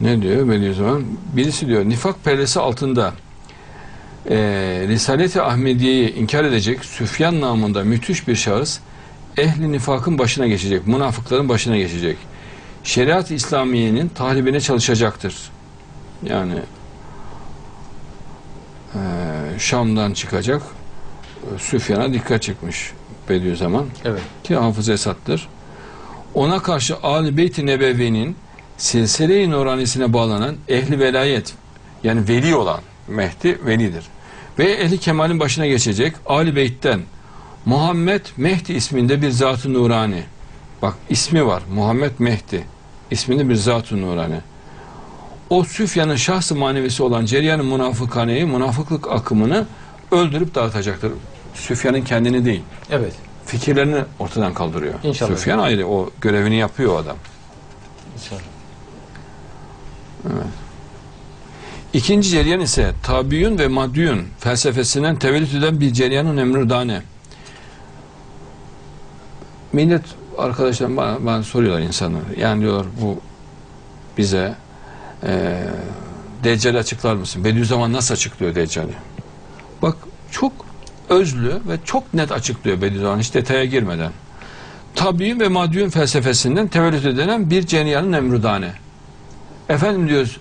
Ne diyor Bediüzzaman? Birisi diyor nifak perdesi altında e, Risalet-i Ahmediye'yi inkar edecek Süfyan namında müthiş bir şahıs ehli nifakın başına geçecek, münafıkların başına geçecek. Şeriat-ı İslamiye'nin tahribine çalışacaktır. Yani e, Şam'dan çıkacak e, Süfyan'a dikkat çekmiş Bediüzzaman Evet. ki Hafız Esad'dır. Ona karşı Ali Beyt-i Nebevi'nin silsile-i nuranisine bağlanan ehli velayet yani veli olan Mehdi velidir. Ve ehli kemalin başına geçecek Ali Beyt'ten Muhammed Mehdi isminde bir zat-ı nurani. Bak ismi var Muhammed Mehdi isminde bir zat-ı nurani. O Süfyan'ın şahsı manevisi olan Ceryan-ı Münafıkane'yi, münafıklık akımını öldürüp dağıtacaktır. Süfyan'ın kendini değil Evet. fikirlerini ortadan kaldırıyor. İnşallah. Süfyan ayrı o görevini yapıyor o adam. İnşallah. İkinci ceryan ise tabiyyun ve maddiyun felsefesinden tevellüt eden bir ceryanın emrudane. Millet arkadaşlar bana, bana soruyorlar insanlar. Yani diyorlar bu bize e, Deccal'i açıklar mısın? Bediüzzaman nasıl açıklıyor Deccal'i? Bak çok özlü ve çok net açıklıyor Bediüzzaman hiç detaya girmeden. Tabiyyun ve maddiyun felsefesinden tevellüt edilen bir ceryanın emrudane. Efendim diyoruz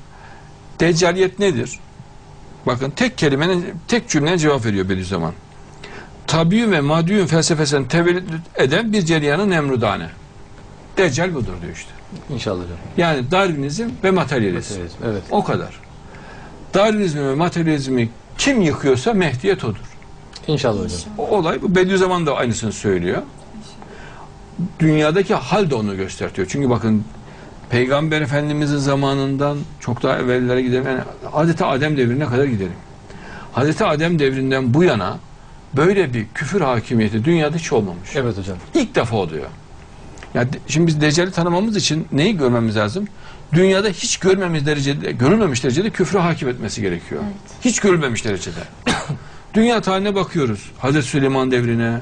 Deccaliyet nedir? Bakın tek kelimenin, tek cümlenin cevap veriyor Bediüzzaman. Tabiyyün ve maddiyün felsefesinden tevellüt eden bir ceryanın emrudane. Deccal budur diyor işte. İnşallah hocam. Yani Darwinizm ve materyalizm. Evet. evet. O kadar. Darwinizmi ve materyalizmi kim yıkıyorsa Mehdiyet odur. İnşallah hocam. O olay bu Bediüzzaman da aynısını söylüyor. Dünyadaki hal de onu gösteriyor. Çünkü bakın Peygamber Efendimizin zamanından çok daha evvellere gidelim. Yani Hazreti Adem devrine kadar gidelim. Hazreti Adem devrinden bu yana böyle bir küfür hakimiyeti dünyada hiç olmamış. Evet hocam. İlk defa oluyor. Yani şimdi biz Deccal'i tanımamız için neyi görmemiz lazım? Dünyada hiç görmemiz derecede, görülmemiş derecede küfrü hakim etmesi gerekiyor. Hiç görülmemiş derecede. Dünya tarihine bakıyoruz. Hazreti Süleyman devrine,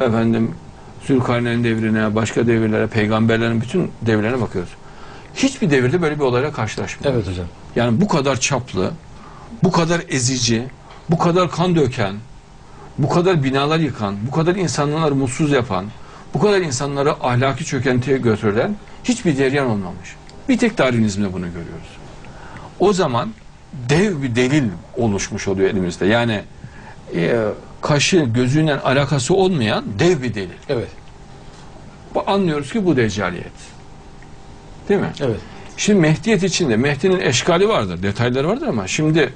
efendim Zülkarneyn devrine, başka devirlere, peygamberlerin bütün devirlerine bakıyoruz. Hiçbir devirde böyle bir olayla karşılaşmıyoruz. Evet hocam. Yani bu kadar çaplı, bu kadar ezici, bu kadar kan döken, bu kadar binalar yıkan, bu kadar insanları mutsuz yapan, bu kadar insanları ahlaki çökentiye götüren hiçbir ceryan olmamış. Bir tek Darwinizmde bunu görüyoruz. O zaman dev bir delil oluşmuş oluyor elimizde. Yani e, kaşı gözüyle alakası olmayan dev bir delil. Evet. Bu- Anlıyoruz ki bu deccaliyet. Değil mi? Evet. Şimdi Mehdiyet içinde Mehdi'nin eşkali vardır, detayları vardır ama şimdi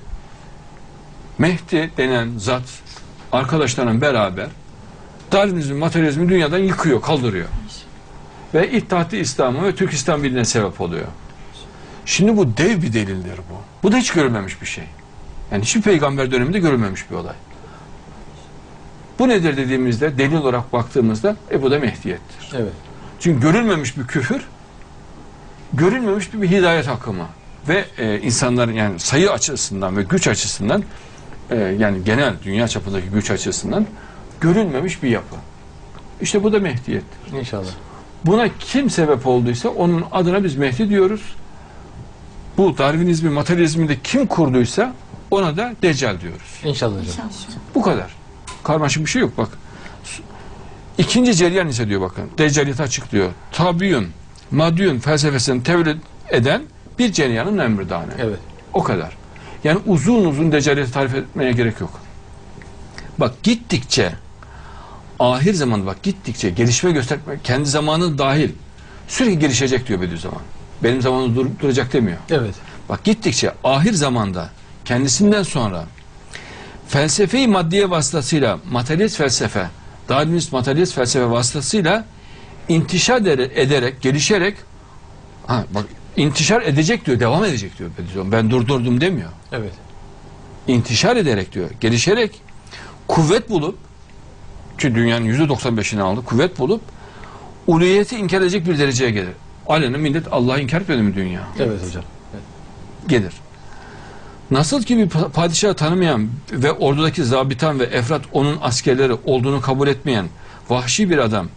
Mehdi denen zat arkadaşlarla beraber Darwinizmi, materyalizmi dünyadan yıkıyor, kaldırıyor. Ve İttihat-ı İslam'a ve Türk İslam Birliği'ne sebep oluyor. Şimdi bu dev bir delildir bu. Bu da hiç görülmemiş bir şey. Yani hiçbir peygamber döneminde görülmemiş bir olay. Bu nedir dediğimizde, delil olarak baktığımızda, e bu da Mehdiyettir. Evet. Çünkü görülmemiş bir küfür, görülmemiş bir hidayet akımı ve e, insanların yani sayı açısından ve güç açısından e, yani genel dünya çapındaki güç açısından görülmemiş bir yapı. İşte bu da Mehdiyettir. İnşallah. Buna kim sebep olduysa onun adına biz Mehdi diyoruz. Bu Darwinizmi, materyalizmi de kim kurduysa ona da Deccal diyoruz. İnşallah hocam. Bu kadar. Karmaşık bir şey yok bak. İkinci ceryan ise diyor bakın. Deccaliyeti açıklıyor. Tabiyyun, maddiyun felsefesini tevlid eden bir ceryanın emridane. Evet. O kadar. Yani uzun uzun deccaliyeti tarif etmeye gerek yok. Bak gittikçe ahir zamanda bak gittikçe gelişme gösterme kendi zamanı dahil sürekli gelişecek diyor Bediüzzaman. Benim zamanım dur- duracak demiyor. Evet. Bak gittikçe ahir zamanda kendisinden sonra felsefe-i maddiye vasıtasıyla materyalist felsefe, Darwinist materyalist felsefe vasıtasıyla intişar ede- ederek, gelişerek ha bak intişar edecek diyor, devam edecek diyor Bediüzzaman. Ben durdurdum demiyor. Evet. İntişar ederek diyor, gelişerek kuvvet bulup ki dünyanın yüzde 95'ini aldı, kuvvet bulup uluyeti inkar edecek bir dereceye gelir. Alenen millet Allah'ı inkar etmedi mi dünya? Evet hocam. gelir. Nasıl ki bir pa- padişahı tanımayan ve ordudaki zabitan ve efrat onun askerleri olduğunu kabul etmeyen vahşi bir adam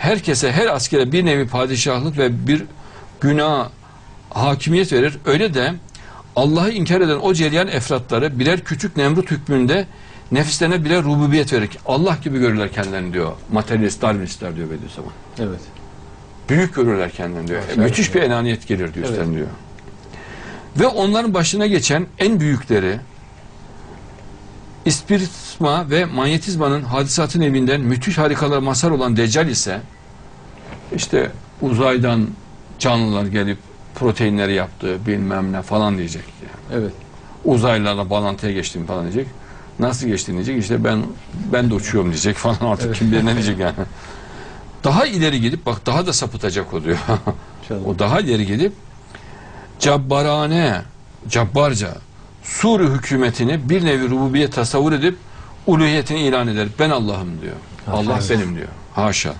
herkese her askere bir nevi padişahlık ve bir günah hakimiyet verir. Öyle de Allah'ı inkar eden o cereyan efratları birer küçük Nemrut hükmünde nefislerine birer rububiyet verir. Allah gibi görürler kendilerini diyor. Materyalist, Darwinistler diyor Bediüzzaman. Evet. Büyük görürler kendilerini diyor. Maşallah. Müthiş bir enaniyet gelir diyor Evet. üstlerine diyor. Ve onların başına geçen en büyükleri ispiritma ve manyetizmanın hadisatın evinden müthiş harikalar mazhar olan Deccal ise işte uzaydan canlılar gelip proteinleri yaptı bilmem ne falan diyecek. Yani. Evet. Uzaylılarla bağlantıya geçtim falan diyecek. Nasıl geçtin diyecek. İşte ben ben de uçuyorum diyecek falan artık Evet. kim bilir ne diyecek yani. Daha ileri gidip bak daha da sapıtacak o diyor. İnşallah. o daha ileri gidip cabbarane, cabbarca Suri hükümetini bir nevi rububiyet tasavvur edip uluhiyetini ilan eder. Ben Allah'ım diyor. Haşa. Allah benim diyor. Haşa.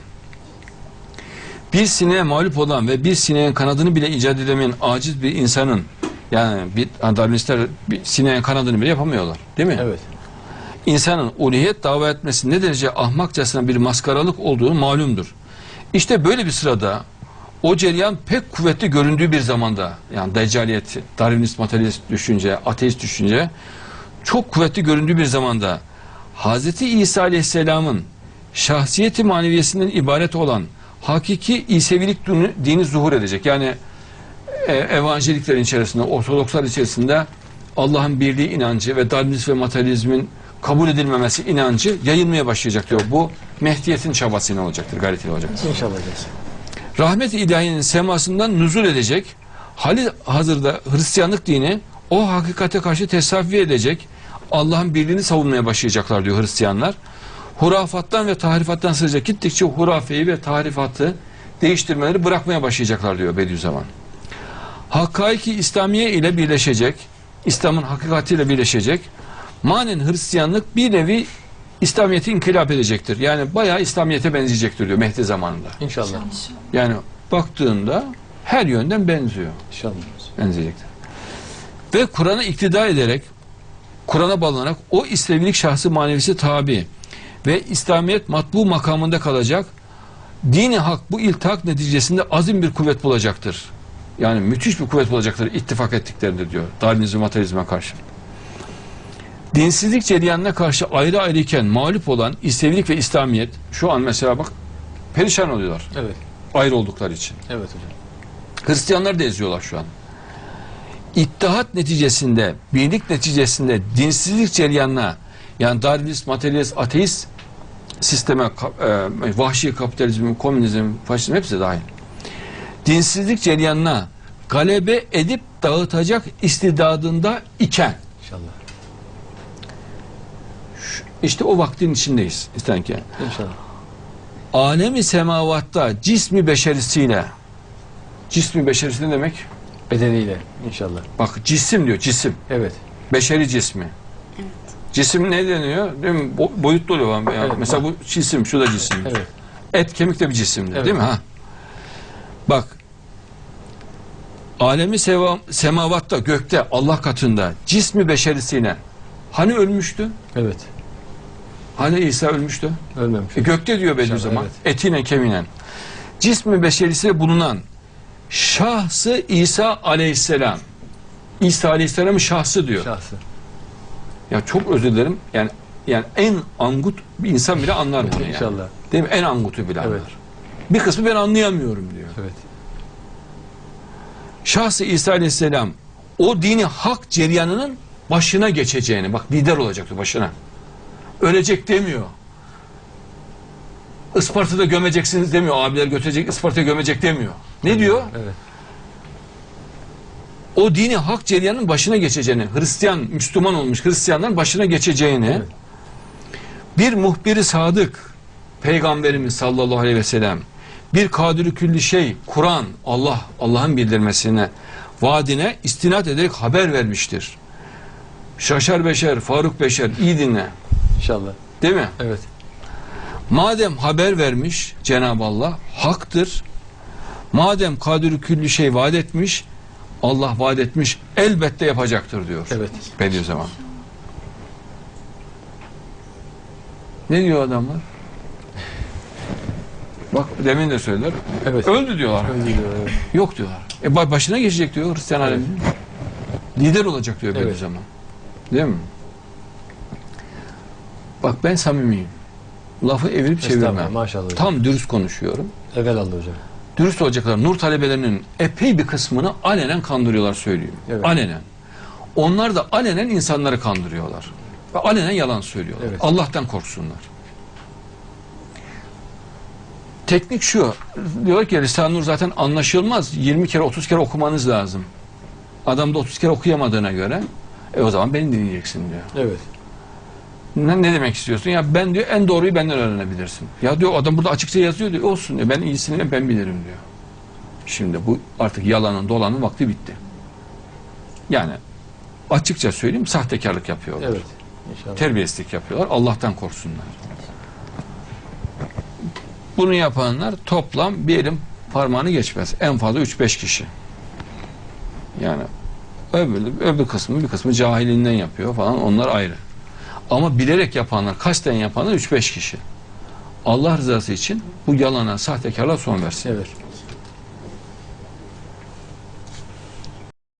Bir sineğe mağlup olan ve bir sineğin kanadını bile icat edemeyen aciz bir insanın yani bir Darwinistler bir sineğin kanadını bile yapamıyorlar. Değil mi? Evet. insanın uluhiyet dava etmesi ne derece ahmakçasına bir maskaralık olduğu malumdur. İşte böyle bir sırada o cereyan pek kuvvetli göründüğü bir zamanda yani deccaliyet, Darwinist, materyalist düşünce, ateist düşünce çok kuvvetli göründüğü bir zamanda Hz. İsa Aleyhisselam'ın şahsiyeti maneviyesinden ibaret olan hakiki İsevilik dini, dini zuhur edecek. Yani e, evangeliklerin içerisinde, ortodokslar içerisinde Allah'ın birliği inancı ve Darwinizm ve materyalizmin kabul edilmemesi inancı yayılmaya başlayacak diyor. Bu Mehdiyet'in çabasıyla olacaktır, gayretiyle olacaktır. İnşallah hocam. Rahmet-i ilahiyenin semasından nüzul edecek, hali hazırda Hristiyanlık dini o hakikate karşı tesavi edecek, Allah'ın birliğini savunmaya başlayacaklar diyor Hristiyanlar. Hurafattan ve tahrifattan sızacak gittikçe hurafeyi ve tahrifatı değiştirmeleri bırakmaya başlayacaklar diyor Bediüzzaman. Hakkaiki İslamiye ile birleşecek, İslam'ın hakikatiyle birleşecek. Manen Hristiyanlık bir nevi İslamiyet'i inkılap edecektir. Yani bayağı İslamiyet'e benzeyecektir diyor Mehdi zamanında. İnşallah. Yani baktığında her yönden benziyor. İnşallah. Benzeyecektir. Ve Kur'an'a iktida ederek, Kur'an'a bağlanarak o İslamilik şahsı manevisi tabi ve İslamiyet matbu makamında kalacak. Dini hak bu iltihak neticesinde azim bir kuvvet bulacaktır. Yani müthiş bir kuvvet bulacaktır ittifak ettiklerinde diyor. Darwinizm materyalizme karşı. Dinsizlik cereyanına karşı ayrı ayrı iken mağlup olan İslamiyet ve İslamiyet şu an mesela bak perişan oluyorlar Evet. ayrı oldukları için. Evet hocam. Hristiyanlar da eziyorlar şu an. İttihat neticesinde, birlik neticesinde dinsizlik cereyanına yani Darwinist, materyalist, ateist sisteme, e, vahşi kapitalizm, komünizm, faşizm hepsi dahil. Dinsizlik cereyanına galebe edip dağıtacak istidadında iken İnşallah. İşte o vaktin içindeyiz istenken. İnşallah. Alemi semavatta cismi beşerisiyle cismi beşerisi ne demek? Bedeniyle. İnşallah. Bak cisim diyor cisim. Evet. Beşeri cismi. Cisim ne deniyor? Değil mi? Bo- boyutlu oluyor. Yani Evet, mesela bu cisim, şu da cisim. Evet. Et, kemik de bir cisimdir Evet. değil mi? Ha. Bak. Alemi seva, semavatta, gökte, Allah katında cismi beşerisiyle hani ölmüştü? Evet. Hani İsa ölmüştü? Ölmemiş. E, gökte diyor Bediüzzaman. evet. Etiyle kemiğiyle. Cismi beşerisiyle bulunan şahsı İsa aleyhisselam. İsa aleyhisselamın şahsı diyor. Şahsı. Ya çok özür dilerim. Yani yani en angut bir insan bile anlar bunu yani. İnşallah. Değil mi? En angutu bile Evet. anlar. Bir kısmı ben anlayamıyorum diyor. Evet. Şahsı İsa Aleyhisselam o dini hak ceryanının başına geçeceğini bak lider olacaktı başına. Ölecek demiyor. Isparta'da gömeceksiniz demiyor. Abiler götürecek Isparta'ya gömecek demiyor. Ne diyor? Evet. o dini hak ceryanın başına geçeceğini, Hristiyan, Müslüman olmuş Hristiyanların başına geçeceğini Evet. bir muhbiri sadık Peygamberimiz sallallahu aleyhi ve sellem bir kadiri külli şey Kur'an Allah Allah'ın bildirmesine vaadine istinat ederek haber vermiştir. Şaşar Beşer, Faruk Beşer iyi dinle. İnşallah. Değil mi? Evet. Madem haber vermiş Cenab-ı Allah haktır. Madem kadiri külli şey vaat etmiş Allah vaat etmiş elbette yapacaktır diyor. Evet. Bediüzzaman. Ne diyor adamlar? Bak demin de söylediler. Evet. Öldü diyorlar. Öyle diyor, evet. Yok diyorlar. E ba- başına geçecek diyor Hristiyan Evet. aleminin. Lider olacak diyor Evet. Bediüzzaman. Değil mi? Bak ben samimiyim. Lafı evirip çevirmem. Maşallah hocam. Tam dürüst konuşuyorum. Evelallah hocam. Dürüst olacaklar. Nur talebelerinin epey bir kısmını alenen kandırıyorlar söylüyor. Evet. Alenen. Onlar da alenen insanları kandırıyorlar. Ve alenen yalan söylüyorlar. Evet. Allah'tan korksunlar. Teknik şu. Diyor ki Risale-i Nur zaten anlaşılmaz. 20 kere 30 kere okumanız lazım. Adam da 30 kere okuyamadığına göre e o zaman beni dinleyeceksin diyor. Evet. Ne, ne demek istiyorsun? Ya ben diyor en doğruyu benden öğrenebilirsin. Ya diyor adam burada açıkça yazıyor diyor. Olsun diyor. Ben iyisini ben bilirim diyor. Şimdi bu artık yalanın dolanın vakti bitti. Yani açıkça söyleyeyim sahtekarlık yapıyorlar. Evet. İnşallah. Terbiyesizlik yapıyorlar. Allah'tan korksunlar. Bunu yapanlar toplam bir elin parmağını geçmez. En fazla 3-5 kişi. Yani öbür, öbür kısmı bir kısmı cahilinden yapıyor falan onlar ayrı. Ama bilerek yapanlar, kasten yapanlar 3-5 kişi. Allah rızası için bu yalana, sahtekarlığa son versin. Evet.